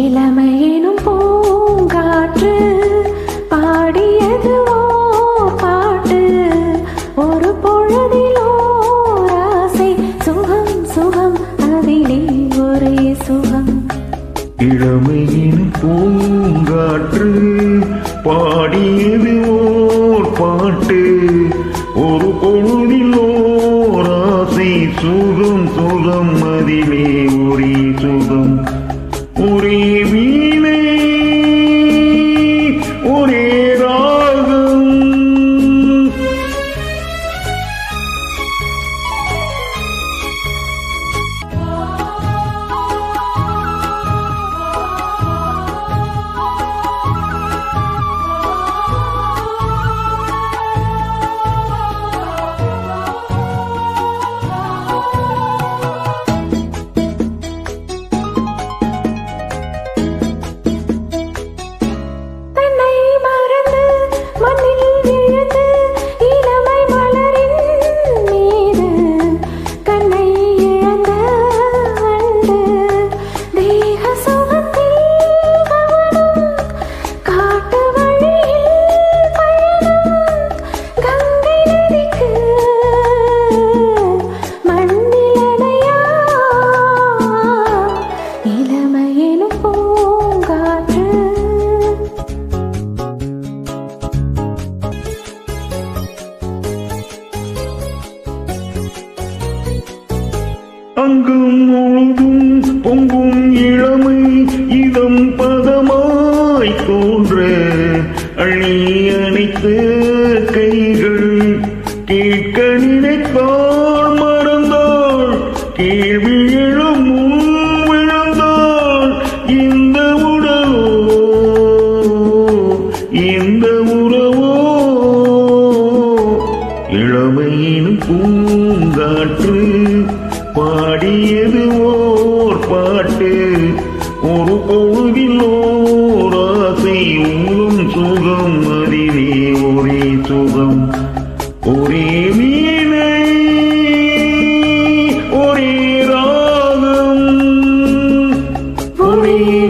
இளமையினும் பூங்காற்று பாடியது ஓ பாட்டு. ஒரு பொழுதிலோ ராசை சுகம் சுகம் அதிலே ஒரே சுகம். இளமையினும் பூங்காற்று பாடியது ஓர் பாட்டு. ஒரு பொழுதிலோ ராசை சுகம் சுகம் அதிலே ஒரே சுகம். புரிவீ தாங்கும் முழுதும் பொங்கும் இளமை இதம் பதமாய் தோன்ற அணி அணைத்த கைகள் கேட்க நினைத்தாள் மறந்தாள் கேள்வி எழும் விழுந்தாள் இந்த பாடியது ஓர் பாட்டு. ஒரு பொழுதில் ஓராசை உள்ளும் சுகம் அதிலே ஒரே சுகம். ஒரே மீனை ஒரே ராகம். ஒரே